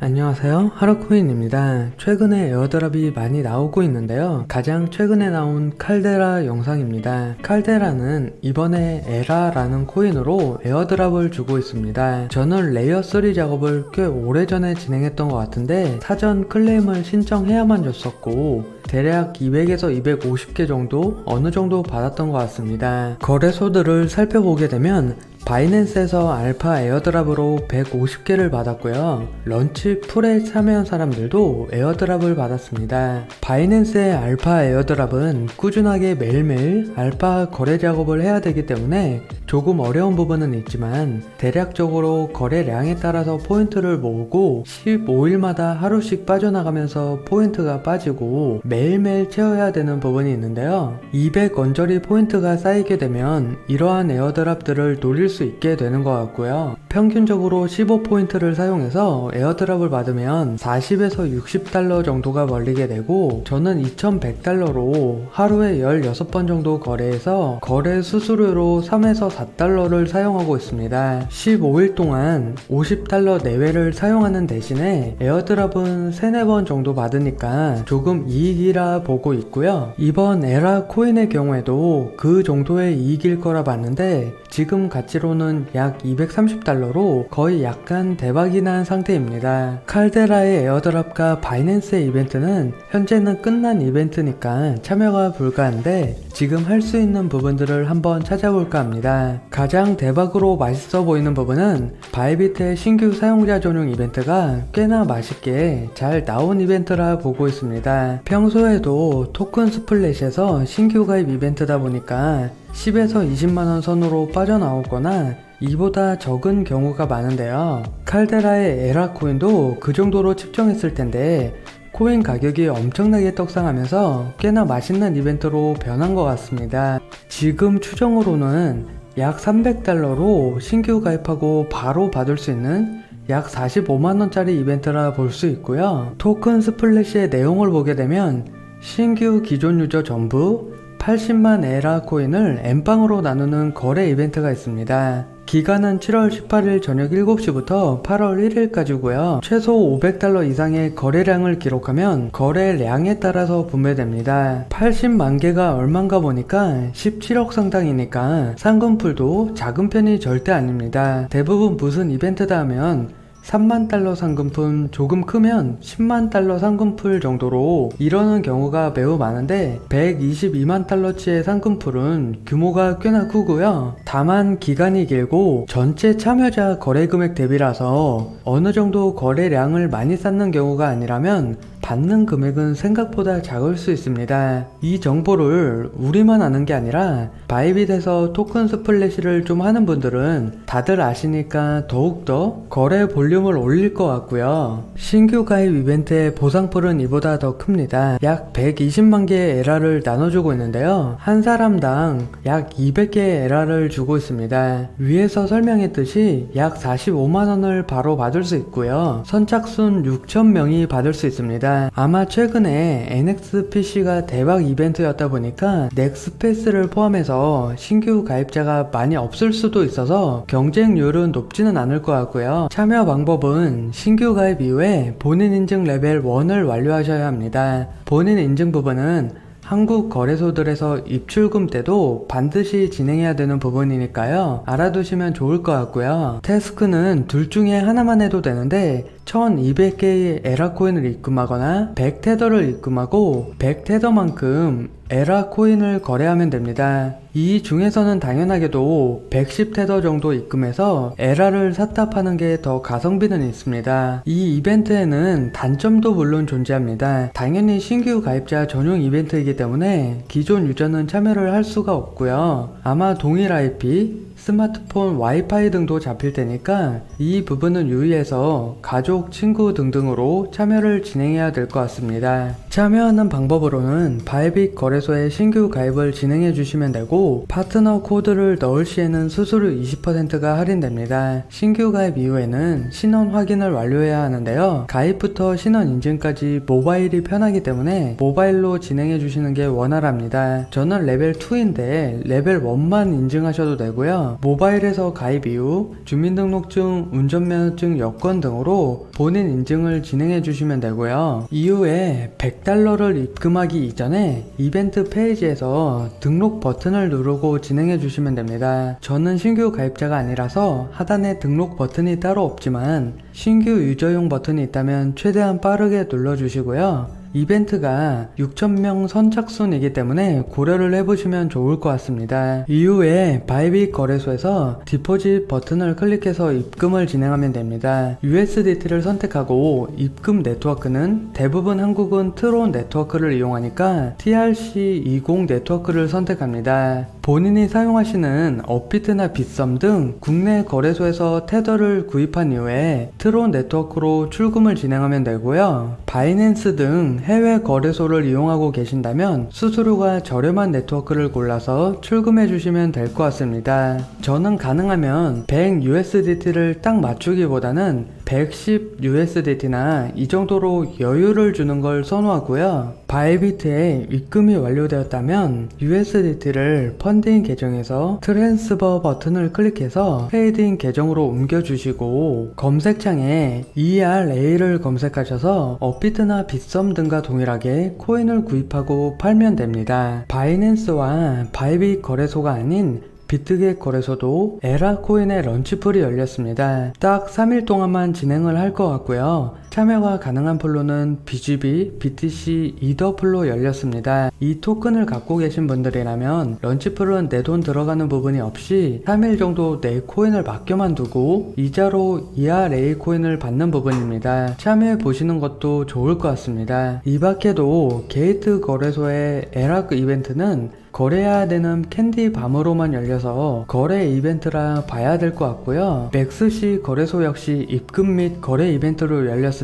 안녕하세요. 하루코인입니다. 최근에 에어드랍이 많이 나오고 있는데요. 가장 최근에 나온 칼데라 영상입니다. 칼데라는 이번에 에라라는 코인으로 에어드랍을 주고 있습니다. 저는 레이어 3 작업을 꽤 오래전에 진행했던 것 같은데 사전 클레임을 신청해야만 줬었고 대략 200에서 250개 정도 어느 정도 받았던 것 같습니다. 거래소들을 살펴보게 되면 바이낸스에서 알파 에어드랍으로 150개를 받았고요. 런치 풀에 참여한 사람들도 에어드랍을 받았습니다. 바이낸스의 알파 에어드랍은 꾸준하게 매일매일 알파 거래 작업을 해야 되기 때문에 조금 어려운 부분은 있지만 대략적으로 거래량에 따라서 포인트를 모으고 15일마다 하루씩 빠져나가면서 포인트가 빠지고 매일매일 채워야 되는 부분이 있는데요. 200 언저리 포인트가 쌓이게 되면 이러한 에어드랍들을 노릴 수 있게 되는 것 같고요. 평균적으로 15포인트를 사용해서 에어드랍을 받으면 40에서 60달러 정도가 벌리게 되고 저는 2100달러로 하루에 16번 정도 거래해서 거래 수수료로 3에서 4달러를 사용하고 있습니다. 15일 동안 50달러 내외를 사용하는 대신에 에어드랍은 3, 4번 정도 받으니까 조금 이익이라 보고 있고요. 이번 에라 코인의 경우에도 그 정도의 이익일 거라 봤는데 지금 가치로는 약 230달러로 거의 약간 대박이 난 상태입니다. 칼데라의 에어드랍과 바이낸스의 이벤트는 현재는 끝난 이벤트니까 참여가 불가한데 지금 할 수 있는 부분들을 한번 찾아볼까 합니다. 가장 대박으로 맛있어 보이는 부분은 바이비트의 신규 사용자 전용 이벤트가 꽤나 맛있게 잘 나온 이벤트라 보고 있습니다. 평소에도 토큰 스플릿에서 신규 가입 이벤트다 보니까 10에서 20만원 선으로 빠져나오거나 이보다 적은 경우가 많은데요. 칼데라의 에라 코인도 그 정도로 측정했을 텐데 코인 가격이 엄청나게 떡상하면서 꽤나 맛있는 이벤트로 변한 것 같습니다. 지금 추정으로는 약 300달러로 신규 가입하고 바로 받을 수 있는 약 45만원짜리 이벤트라 볼 수 있고요. 토큰 스플래시의 내용을 보게 되면 신규 기존 유저 전부 80만 에라 코인을 엠빵으로 나누는 거래 이벤트가 있습니다. 기간은 7월 18일 저녁 7시부터 8월 1일까지고요. 최소 500달러 이상의 거래량을 기록하면 거래량에 따라서 분배됩니다. 80만 개가 얼만가 보니까 17억 상당이니까 상금풀도 작은 편이 절대 아닙니다. 대부분 무슨 이벤트다 하면 3만 달러 상금품 조금 크면 10만 달러 상금풀 정도로 이러는 경우가 매우 많은데 122만 달러치의 상금풀은 규모가 꽤나 크고요. 다만 기간이 길고 전체 참여자 거래 금액 대비라서 어느 정도 거래량을 많이 쌓는 경우가 아니라면 받는 금액은 생각보다 작을 수 있습니다. 이 정보를 우리만 아는 게 아니라 바이빗에서 토큰 스플래시를 좀 하는 분들은 다들 아시니까 더욱더 거래 볼륨을 올릴 것 같고요. 신규 가입 이벤트의 보상풀은 이보다 더 큽니다. 약 120만 개의 에라를 나눠주고 있는데요. 한 사람당 약 200개의 에라를 주고 있습니다. 위에서 설명했듯이 약 45만원을 바로 받을 수 있고요. 선착순 6,000명이 받을 수 있습니다. 아마 최근에 NXPC가 대박 이벤트였다 보니까 넥스페이스를 포함해서 신규 가입자가 많이 없을 수도 있어서 경쟁률은 높지는 않을 것 같고요. 참여 방법은 신규 가입 이후에 본인 인증 레벨 1을 완료하셔야 합니다. 본인 인증 부분은 한국 거래소들에서 입출금 때도 반드시 진행해야 되는 부분이니까요. 알아두시면 좋을 것 같고요. 태스크는 둘 중에 하나만 해도 되는데 1200개의 에라 코인을 입금하거나 100테더를 입금하고 100테더만큼 에라 코인을 거래하면 됩니다. 이 중에서는 당연하게도 110테더 정도 입금해서 에라를 샀답하는 게 더 가성비는 있습니다. 이 이벤트에는 단점도 물론 존재합니다. 당연히 신규 가입자 전용 이벤트이기 때문에 기존 유저는 참여를 할 수가 없고요. 아마 동일 IP, 스마트폰 와이파이 등도 잡힐 테니까 이 부분은 유의해서 가족, 친구 등등으로 참여를 진행해야 될 것 같습니다. 참여하는 방법으로는 바이빅 거래소에 신규 가입을 진행해 주시면 되고 파트너 코드를 넣을 시에는 수수료 20%가 할인됩니다. 신규 가입 이후에는 신원 확인을 완료해야 하는데요. 가입부터 신원 인증까지 모바일이 편하기 때문에 모바일로 진행해 주시는 게 원활합니다. 저는 레벨 2인데 레벨 1만 인증하셔도 되고요. 모바일에서 가입 이후 주민등록증, 운전면허증 여권 등으로 본인 인증을 진행해 주시면 되고요. 이후에 100달러를 입금하기 이전에 이벤트 페이지에서 등록 버튼을 누르고 진행해 주시면 됩니다. 저는 신규 가입자가 아니라서 하단에 등록 버튼이 따로 없지만 신규 유저용 버튼이 있다면 최대한 빠르게 눌러주시고요. 이벤트가 6,000명 선착순이기 때문에 고려를 해보시면 좋을 것 같습니다. 이후에 바이빗 거래소에서 디포짓 버튼을 클릭해서 입금을 진행하면 됩니다. USDT를 선택하고 입금 네트워크는 대부분 한국은 트론 네트워크를 이용하니까 TRC20 네트워크를 선택합니다. 본인이 사용하시는 업비트나 빗썸 등 국내 거래소에서 테더를 구입한 이후에 트론 네트워크로 출금을 진행하면 되고요. 바이낸스 등 해외 거래소를 이용하고 계신다면 수수료가 저렴한 네트워크를 골라서 출금해 주시면 될 것 같습니다. 저는 가능하면 100 USDT를 딱 맞추기보다는 110 USDT나 이 정도로 여유를 주는 걸 선호하고요. 바이비트에 입금이 완료되었다면 USDT를 펀딩 계정에서 트랜스퍼 버튼을 클릭해서 페이드인 계정으로 옮겨주시고 검색창에 ERA를 검색하셔서 업비트나 빗썸 등과 동일하게 코인을 구입하고 팔면 됩니다. 바이낸스와 바이빗 거래소가 아닌 비트겟 거래소도 에라 코인의 런치풀이 열렸습니다. 딱 3일 동안만 진행을 할 것 같고요. 참여가 가능한 풀로는 BGB, BTC, 이더풀로 열렸습니다. 이 토큰을 갖고 계신 분들이라면 런치풀은 내 돈 들어가는 부분이 없이 3일 정도 내 코인을 맡겨만 두고 이자로 ERA 코인을 받는 부분입니다. 참여해 보시는 것도 좋을 것 같습니다. 이 밖에도 게이트 거래소의 에락 이벤트는 거래해야 되는 캔디 밤으로만 열려서 거래 이벤트라 봐야 될 것 같고요. 맥스시 거래소 역시 입금 및 거래 이벤트로 열렸습니다.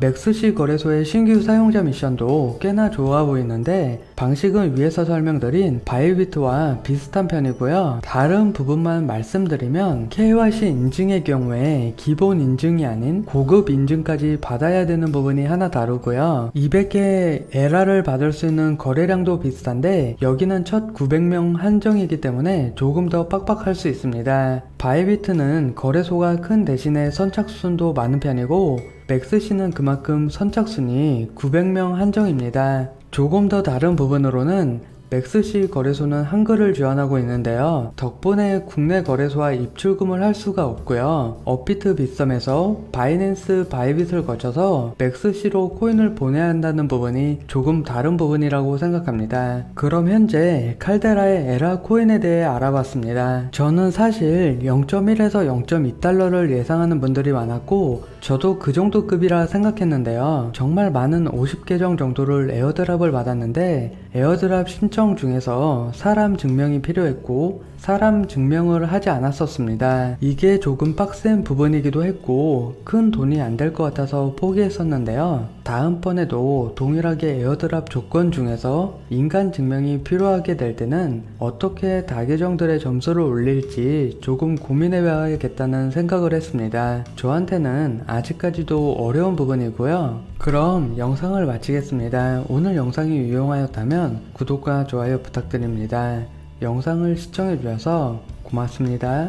맥스시 거래소의 신규 사용자 미션도 꽤나 좋아 보이는데 방식은 위에서 설명드린 바이비트와 비슷한 편이고요. 다른 부분만 말씀드리면 KYC 인증의 경우에 기본 인증이 아닌 고급 인증까지 받아야 되는 부분이 하나 다르고요. 200개 에라를 받을 수 있는 거래량도 비슷한데 여기는 첫 900명 한정이기 때문에 조금 더 빡빡할 수 있습니다. 바이비트는 거래소가 큰 대신에 선착순도 많은 편이고 맥스시는 그만큼 선착순이 900명 한정입니다. 조금 더 다른 부분으로는 맥스시 거래소는 한글을 지원하고 있는데요. 덕분에 국내 거래소와 입출금을 할 수가 없고요. 업비트 빗썸에서 바이낸스 바이빗을 거쳐서 맥스시로 코인을 보내야 한다는 부분이 조금 다른 부분이라고 생각합니다. 그럼 현재 칼데라의 에라 코인에 대해 알아봤습니다. 저는 사실 0.1에서 0.2달러를 예상하는 분들이 많았고 저도 그 정도 급이라 생각했는데요. 정말 많은 50계정 정도를 에어드랍을 받았는데 에어드랍 신청 중에서 사람 증명이 필요했고 사람 증명을 하지 않았었습니다. 이게 조금 빡센 부분이기도 했고 큰 돈이 안 될 것 같아서 포기했었는데요. 다음번에도 동일하게 에어드랍 조건 중에서 인간 증명이 필요하게 될 때는 어떻게 다계정들의 점수를 올릴지 조금 고민해 봐야겠다는 생각을 했습니다. 저한테는 아직까지도 어려운 부분이고요. 그럼 영상을 마치겠습니다. 오늘 영상이 유용하였다면 구독과 좋아요 부탁드립니다. 영상을 시청해주셔서 고맙습니다.